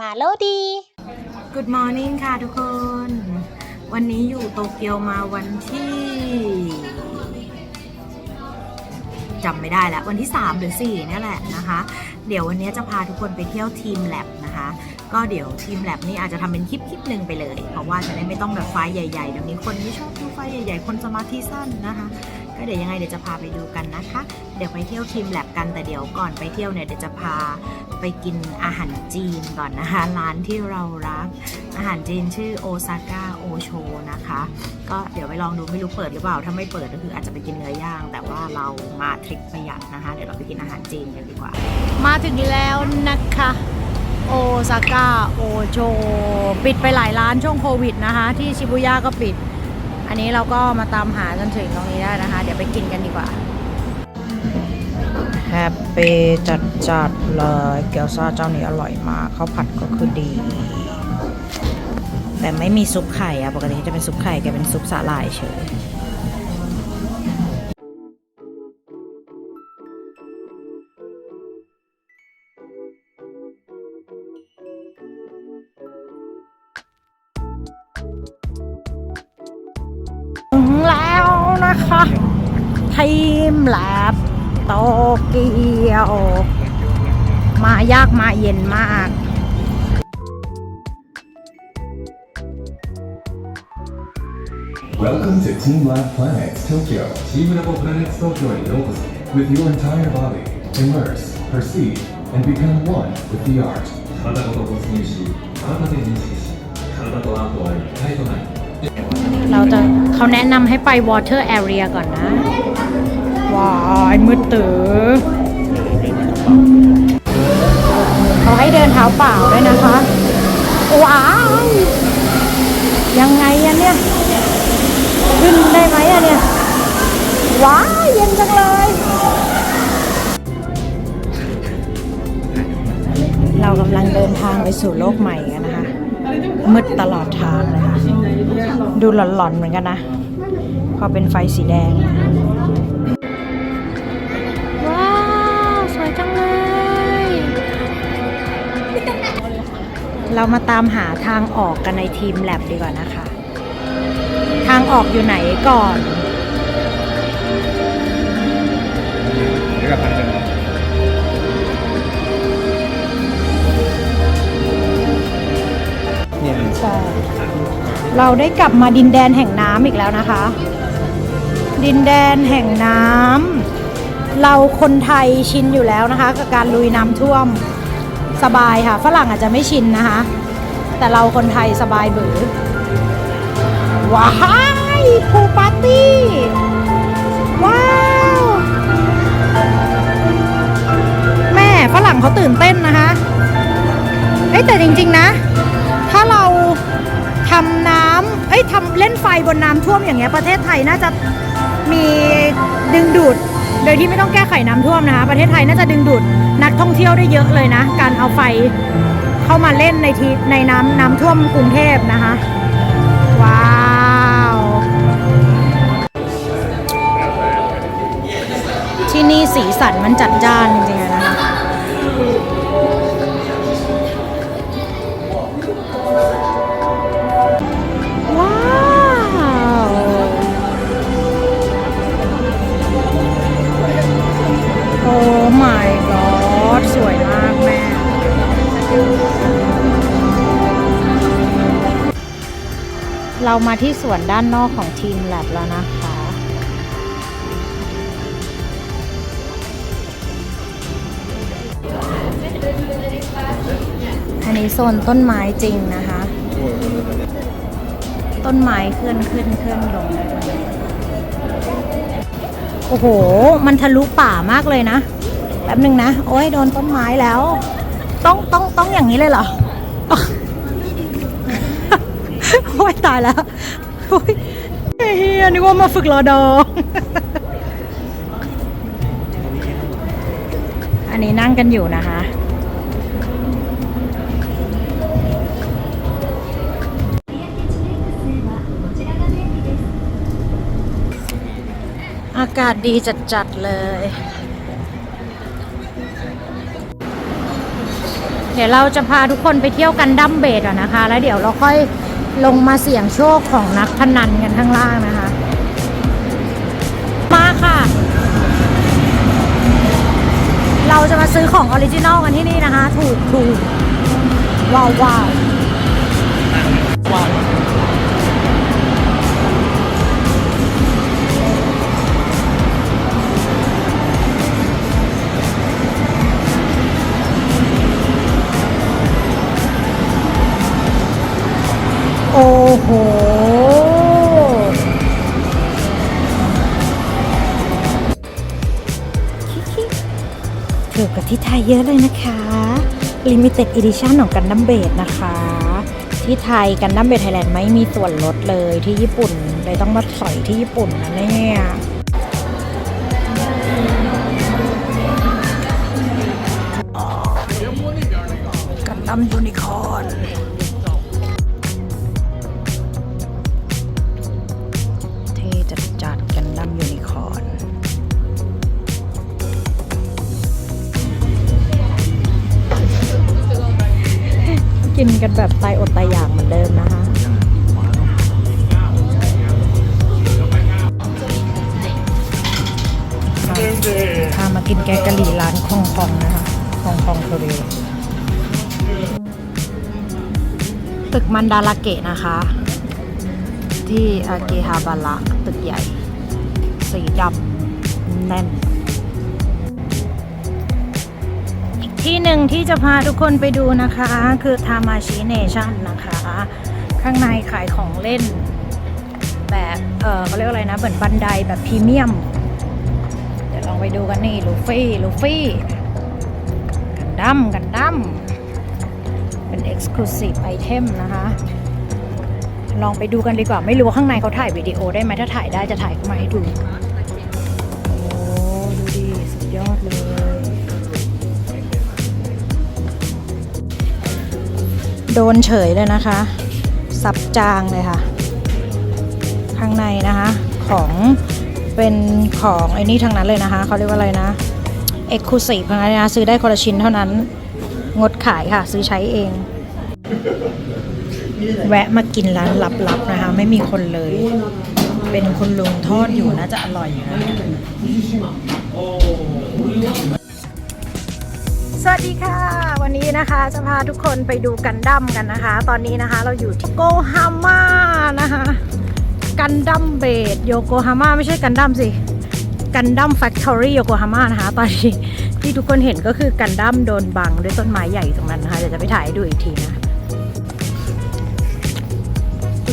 มาโลดี Good morning ค่ะทุกคน วันนี้อยู่โตเกียวมาวันที่จำไม่ได้แล้ววันที่ 3 หรือ 4 เนี่ยแหละนะคะ เดี๋ยววันนี้จะพาทุกคนไปเที่ยวทีมแลบนะคะ ก็เดี๋ยวทีมแลบนี่อาจจะทำเป็นคลิปคลิปหนึ่งไปเลย เพราะว่าจะได้ไม่ต้องแบบไฟล์ใหญ่ๆเดี๋ยวนี้คนไม่ชอบดูไฟล์ใหญ่ ๆ คนสมาธิสั้นนะคะ ก็เดี๋ยวยังไงเดี๋ยวจะพาไปดูกันนะคะ เดี๋ยวไปเที่ยวทีมแลบกันแต่เดี๋ยวก่อนไปเที่ยวเนี่ยเดี๋ยวจะพาไปกินอาหารจีนก่อนนะคะ ร้านที่เรารัก อาหารจีนชื่อโอซาก้าโอโชนะคะ ก็เดี๋ยวไปลองดูไม่รู้เปิดหรือเปล่า ถ้าไม่เปิดก็คืออาจจะไปกินเนื้อย่าง แต่ว่าเรามาทริปประหยัดนะคะ เดี๋ยวเราไปกินอาหารจีนกันดีกว่า มาถึงแล้วนะคะโอซาก้าโอโชปิดไปหลายร้านช่วงโควิดนะคะ ที่ชิบุย่าก็ปิด นนี้เราก็มาตามหาจนถึงตรงนี้ได้นะคะ เดี๋ยวไปกินกันดีกว่าแฮปปี้จัดจัดๆเลยเกี๊ยวซ่าเจ้านี้อร่อยมากข้าวผัดก็คือดี แต่ไม่มีซุปไข่อะปกติจะเป็นซุปไข่แกเป็นซุปสาหร่ายเฉย นะคะ ทีมแลบโตเกียว มายากมาเย็นมาก Welcome to Team Lab Planets Tokyo. Team Lab Planets Tokyo へようこそ With your entire body, immerse, perceive, and become one with the art. 体ごと没入し、体で認識し、体とアートは一体となる。 เราจะเขาแนะนำให้ไป water area ก่อนนะ ว้ายมืดตื้อเขาให้เดินเท้าเปล่าด้วยนะคะ ว้าวยังไงอะเนี่ย ขึ้นได้ไหมอะเนี่ย ว้ายเย็นจังเลย เรากำลังเดินทางไปสู่โลกใหม่ มืดตลอดทางเลยค่ะ ดูหลอนๆเหมือนกันนะ พอเป็นไฟสีแดง ว้าว สวยจังเลย เรามาตามหาทางออกกันในทีมแลบดีกว่านะคะ ทางออกอยู่ไหนก่อนใช่เเราได้กลับมาดินแดนแห่งน้ำอีกแล้วนะคะ ดินแดนแห่งน้ำเราคนไทยชินอยู่แล้วนะคะ กับการลุยน้ำท่วมสบายค่ะ ฝรั่งอาจจะไม่ชินนะคะ แต่เราคนไทยสบายเบือว้ายพูปาร์ตี้ว้าวแม่ฝรั่งเขาตื่นเต้นนะคะเอ้แต่จริงๆนะ ถ้าเรา ทำน้ำเอ้ยทำเล่นไฟบนน้ำท่วมอย่างเงี้ยประเทศไทยน่าจะมีดึงดูด โดยที่ไม่ต้องแก้ไขน้ำท่วมนะคะประเทศไทยน่าจะดึงดูดนักท่องเที่ยวได้เยอะเลยนะ การเอาไฟเข้ามาเล่นในทีในน้ำน้ำท่วมกรุงเทพนะคะว้าวที่นี่สีสันมันจัดจ้านจริงๆนะคะ เรามาที่สวนด้านนอกของทีมแลบแล้วนะคะ อันนี้โซนต้นไม้จริงนะคะ ต้นไม้เคลื่อนขึ้นเคลื่อนลง โอ้โห มันทะลุป่ามากเลยนะ แป๊บหนึ่งนะ โอ้ยโดนต้นไม้แล้ว ต้องต้องต้องอย่างนี้เลยเหรอ โอ้ยตายแล้วโอ้ยเฮียนึกว่ามาฝึกรอดออันนี้นั่งกันอยู่นะคะ อากาศดีจัดๆเลย เดี๋ยวเราจะพาทุกคนไปเที่ยวกันดั้มเบดก่อนนะคะ แล้วเดี๋ยวเราค่อย ลงมาเสี่ยงโชคของนักพนันกันข้างล่างนะคะ มาค่ะ เราจะมาซื้อของออริจินอลกันที่นี่นะคะ ถูกถูกว้าวว้าว โอ้โห ถูกกับที่ไทยเยอะเลยนะคะ Limited Edition ของกันดั้มเบดนะคะ ที่ไทยกันดั้มเบดไทยแลนด์ไม่มีส่วนลดเลยที่ญี่ปุ่น เลยต้องมาสอยที่ญี่ปุ่นนะเนี่ยกันดั้มยูนิคอ กันแบบตายอดตายอยากเหมือนเดิมนะคะพามากินแกงกะหรี่ร้านคองคองนะคะคองคองโคเรียตึกมันดาราเกะนะคะ ที่อาเกฮาบาระตึกใหญ่ สีดำแน่น ที่หนึ่งที่จะพาทุกคนไปดูนะคะ คือทามาชิเนชั่นนะคะ ข้างในขายของเล่น แบบเออเขาเรียกอะไรนะ เหมือนบันไดแบบพรีเมียม เดี๋ยวลองไปดูกันนี่ลูฟี่ลูฟี่กันดั้มกันดั้มเป็น Exclusive Item นะคะ ลองไปดูกันดีกว่าไม่รู้ว่าข้างในเขาถ่ายวิดีโอได้ไหมถ้าถ่ายได้จะถ่ายมาให้ดู โดนเฉยเลยนะคะซับจางเลยค่ะ ข้างในนะคะ ของเป็นของไอ้นี่ทั้งนั้นเลยนะคะเขาเรียกว่าอะไรนะเอ็กซ์คลูซีฟทั้งนั้นเลยนะซื้อได้คนละชิ้นเท่านั้น งดขายค่ะ ซื้อใช้เอง แวะมากินร้านลับๆนะคะ ไม่มีคนเลย เป็นคุณลุงทอดอยู่น่าจะอร่อยอยู่นะ สวัสดีค่ะ วันนี้นะคะจะพาทุกคนไปดูกันดั้มกันนะคะ ตอนนี้นะคะเราอยู่ที่โกฮาม่านะคะกันดั้มเบดโยโกฮาม่าไม่ใช่กันดั้มสิกันดั้มแฟคทอรี่โยโกฮาม่านะคะ ตอนนี้ที่ทุกคนเห็นก็คือกันดั้มโดนบังด้วยต้นไม้ใหญ่ตรงนั้นนะคะเดี๋ยวจะไปถ่ายดูอีกทีนะ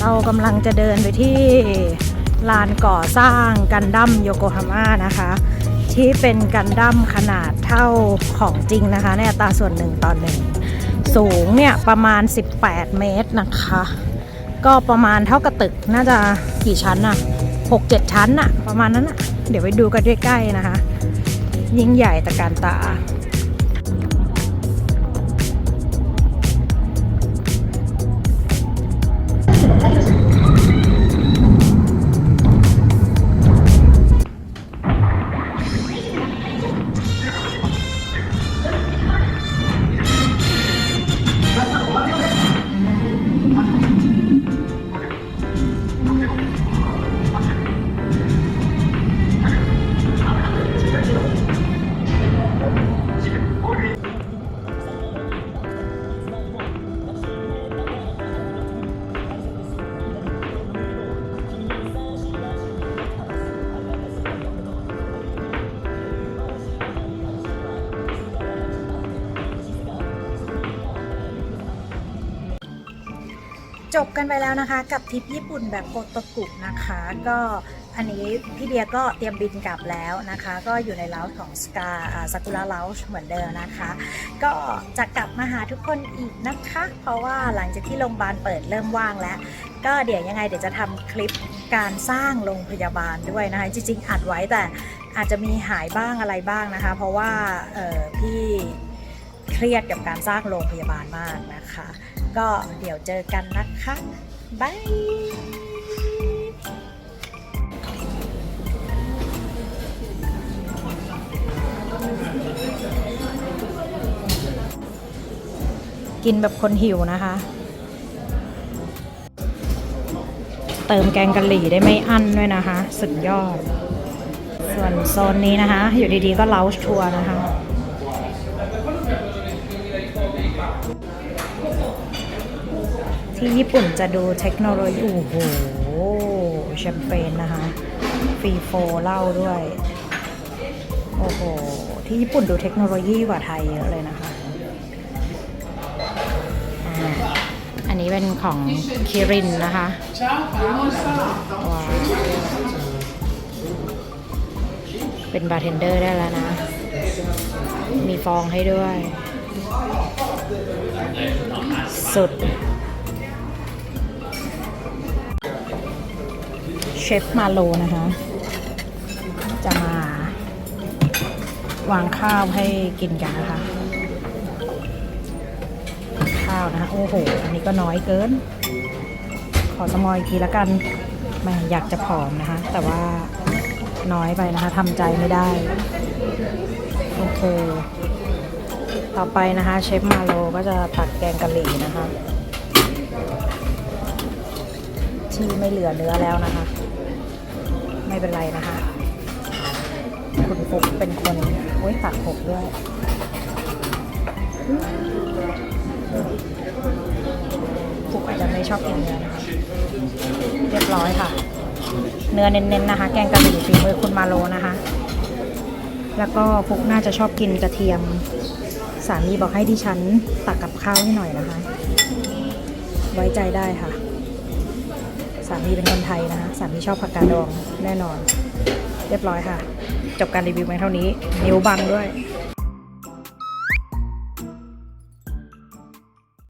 เรากำลังจะเดินไปที่ลานก่อสร้างกันดั้มโยโกฮาม่านะคะ ที่เป็นกันดั้มขนาดเท่าของจริงนะคะ ในอัตราส่วนหนึ่งต่อหนึ่งสูงเนี่ยประมาณ 18 เมตรนะคะ ก็ประมาณเท่ากับตึกน่าจะกี่ชั้นอะ6-7 ชั้นอะประมาณนั้นอะเดี๋ยวไปดูกันใกล้ๆนะคะ ยิ่งใหญ่ตะการตา จบกันไปแล้วนะคะ กับทริปญี่ปุ่นแบบโกโตกุนะคะ ก็อันนี้พี่เบียร์ก็เตรียมบินกลับแล้วนะคะ ก็อยู่ในเลาส์ของสกาซากุระเลาส์เหมือนเดิมนะคะ ก็จะกลับมาหาทุกคนอีกนะคะ เพราะว่าหลังจากที่โรงพยาบาลเปิดเริ่มว่างแล้ว ก็เดี๋ยวยังไงเดี๋ยวจะทำคลิปการสร้างโรงพยาบาลด้วยนะคะ จริงๆอัดไว้แต่อาจจะมีหายบ้างอะไรบ้างนะคะ เพราะว่าพี่เครียดกับการสร้างโรงพยาบาลมากนะคะ ก็เดี๋ยวเจอกันนะคะบายกินแบบคนหิวนะคะ เติมแกงกะหรี่ได้ไม่อั้นด้วยนะคะ สุดยอด ส่วนโซนนี้นะคะ อยู่ดีๆก็เล้าชัวร์นะคะ ที่ญี่ปุ่นจะดูเทคโนโลยี โอ้โหแชมเปญนะคะ ฟรีโฟเหล้าด้วย โอ้โห ที่ญี่ปุ่นดูเทคโนโลยีกว่าไทยเยอะเลยนะคะ อันนี้เป็นของคิรินนะคะว้าวเป็นบาร์เทนเดอร์ได้แล้วนะ มีฟองให้ด้วย สุด ฟมาโลนะคะ จะมาวางข้าวให้กินกันนะคะ ข้าวนะคะ โอ้โห อันนี้ก็น้อยเกิน ขอสมอยอีกทีละกันแม่อยากจะผอมนะคะ แต่ว่าน้อยไปนะคะทำใจไม่ได้ โอเค ต่อไปนะคะเชฟมาโลก็จะตักแกงกะหรี่นะคะที่ไม่เหลือเนื้อแล้วนะคะ ไม่เป็นไรนะคะ คุณฟุกเป็นคนโอ้ยตักหกด้วยฟุกอาจจะไม่ชอบกินเนื้อนะคะเรียบร้อยค่ะ เนื้อเน้นๆนะคะ แกงกะหรี่ฝีมือคุณมาโลนะคะ แล้วก็ฟุกน่าจะชอบกินกระเทียม สามีบอกให้ดิฉันตักกับข้าวให้หน่อยนะคะ ไว้ใจได้ค่ะามีเป็นคนไทยนะคะสามีชอบผักกาดดองแน่นอน เรียบร้อยค่ะ จบการรีวิวไปเท่านี้ นิ้วบังด้วย